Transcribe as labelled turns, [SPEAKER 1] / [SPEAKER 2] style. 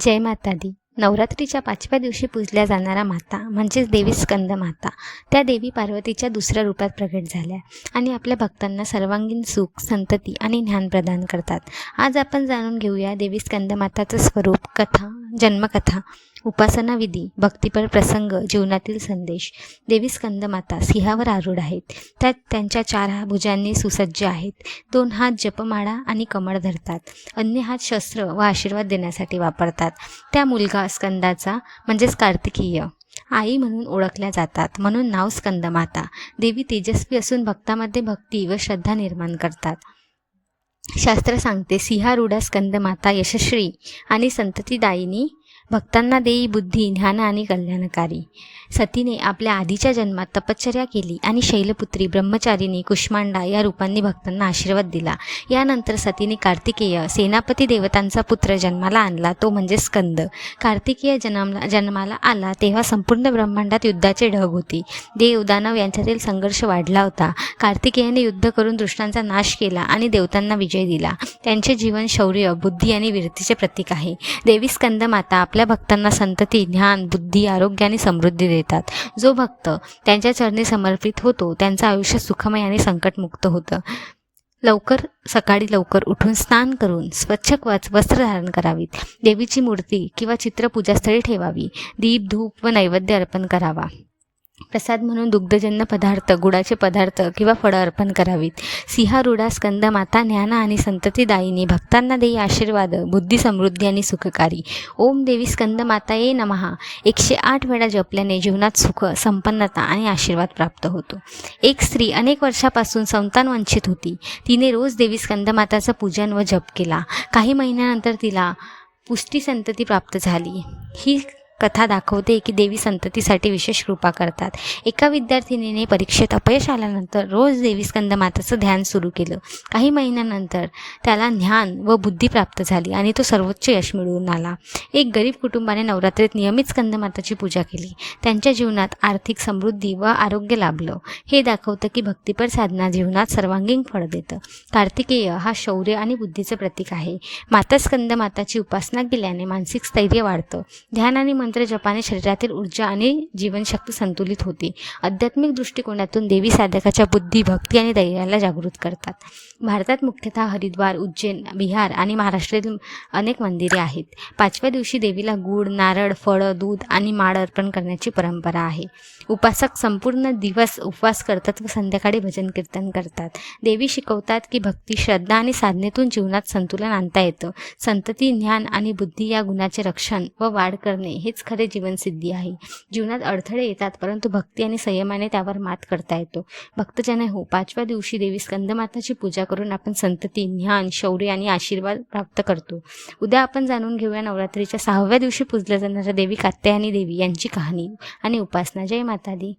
[SPEAKER 1] जय माता दी. नवरात्रीच्या पाचव्या दिवशी पूजल्या जाणाऱ्या माता म्हणजेच देवी स्कंद माता. त्या देवी पार्वतीच्या दुसऱ्या रूपात प्रकट झाल्या आणि आपल्या भक्तांना सर्वांगीण सुख संतती आणि ज्ञान प्रदान करतात. आज आपण जाणून घेऊया देवी स्कंद माताचं स्वरूप कथा जन्मकथा. उपासना विधी भक्तिपर प्रसंग जीवनातील संदेश देवी स्कंदमाता सिंहावर आरूढ आहेत. त्यात त्यांच्या चार भुजांनी सुसज्ज आहेत. दोन हात जपमाळा आणि कमळ धरतात. अन्य हात शस्त्र व आशीर्वाद देण्यासाठी वापरतात. त्या मुलगा स्कंदाचा म्हणजेच कार्तिकीय आई म्हणून ओळखल्या जातात. म्हणून नाव स्कंदमाता. देवी तेजस्वी असून भक्तामध्ये भक्ती व श्रद्धा निर्माण करतात. शास्त्र सांगते सिंहारूढा स्कंदमाता यशस्वी आणि संततीदायिनी भक्तांना देई बुद्धी ज्ञान आणि कल्याणकारी. सतीने आपल्या आधीच्या जन्मात तपश्चर्या केली आणि शैलपुत्री ब्रह्मचारिणी कुष्मांडा या रूपांनी भक्तांना आशीर्वाद दिला. यानंतर सतीने कार्तिकेय सेनापती देवतांचा पुत्र जन्माला आणला तो म्हणजे स्कंद. कार्तिकेय जन्मला जन्माला आला तेव्हा संपूर्ण ब्रह्मांडात युद्धाचे ढग होती. देव दानव यांच्यातील संघर्ष वाढला होता. कार्तिकेयाने युद्ध करून दृष्टांचा नाश केला आणि देवतांना विजय दिला. त्यांचे जीवन शौर्य बुद्धी आणि विरतीचे प्रतीक आहे. देवी स्कंद माता आपल्या भक्तांना संतती ज्ञान बुद्धी आरोग्य आणि समृद्धी देतात. जो भक्त त्यांच्या चरणी समर्पित होतो त्यांचं आयुष्य सुखमय आणि संकटमुक्त होतं. लवकर सकाळी लवकर उठून स्नान करून स्वच्छ वस्त्र धारण करावीत. देवीची मूर्ती किंवा चित्र पूजास्थळी ठेवावी. दीप धूप व नैवेद्य अर्पण करावा. प्रसाद म्हणून दुग्धजन्य पदार्थ गुडाचे पदार्थ किंवा फळं अर्पण करावीत. सिंहारूढा स्कंद माता ज्ञान आणि संततीदायिनी भक्तांना देई आशीर्वाद बुद्धी समृद्धी आणि सुखकारी. ओम देवी स्कंद माता ये नमहा. एकशे आठ वेळा जपल्याने जीवनात सुख संपन्नता आणि आशीर्वाद प्राप्त होतो. एक स्त्री अनेक वर्षापासून संतान वंचित होती. तिने रोज देवी स्कंदमाताचं पूजन व जप केला. काही महिन्यानंतर तिला पुष्टी संतती प्राप्त झाली. ही कथा दाखवते की देवी संततीसाठी विशेष कृपा करतात. एका विद्यार्थिनीने परीक्षेत अपयश आल्यानंतर रोज देवी स्कंदमाताचं ध्यान सुरू केलं. काही महिन्यानंतर त्याला ज्ञान व बुद्धी प्राप्त झाली आणि तो सर्वोच्च यश मिळवून आला. एक गरीब कुटुंबाने नवरात्रीत नियमित स्कंदमाताची पूजा केली. त्यांच्या जीवनात आर्थिक समृद्धी व आरोग्य लाभलं. हे दाखवतं की भक्तिपर साधना जीवनात सर्वांगीण फळ देतं. कार्तिकेय हा शौर्य आणि बुद्धीचं प्रतीक आहे. माता स्कंदमाताची उपासना केल्याने मानसिक स्थैर्य वाढतं. ध्यान आणि मंत्र जपाने शरीरातील ऊर्जा आणि जीवनशक्ती संतुलित होते. आध्यात्मिक दृष्टिकोनातून देवी साधकाच्या बुद्धी भक्ती आणि धैर्याला जागृत करतात. भारतात मुख्यतः हरिद्वार उज्जैन बिहार आणि महाराष्ट्रातील अनेक मंदिरे आहेत. पाचव्या दिवशी देवीला गूळ नारळ फळं दूध आणि माळ अर्पण करण्याची परंपरा आहे. उपासक संपूर्ण दिवस उपवास करतात व संध्याकाळी भजन कीर्तन करतात. देवी शिकवतात की भक्ती श्रद्धा आणि साधनेतून जीवनात संतुलन आणता येतं. संतती ज्ञान आणि बुद्धी या गुणाचे रक्षण व वाढ करणे हे हेच खरे जीवनसिद्धी आहे. जीवनात अडथळे येतात परंतु भक्ती आणि संयमाने त्यावर मात करता येतो. भक्तजन हो पाचव्या दिवशी देवी स्कंदमाताची पूजा करून आपण संतती ज्ञान शौर्य आणि आशीर्वाद प्राप्त करतो. उद्या आपण जाणून घेऊया नवरात्रीच्या सहाव्या दिवशी पूजल्या जाणाऱ्या देवी कात्यायनी देवी यांची कहाणी आणि उपासना. जय माता दी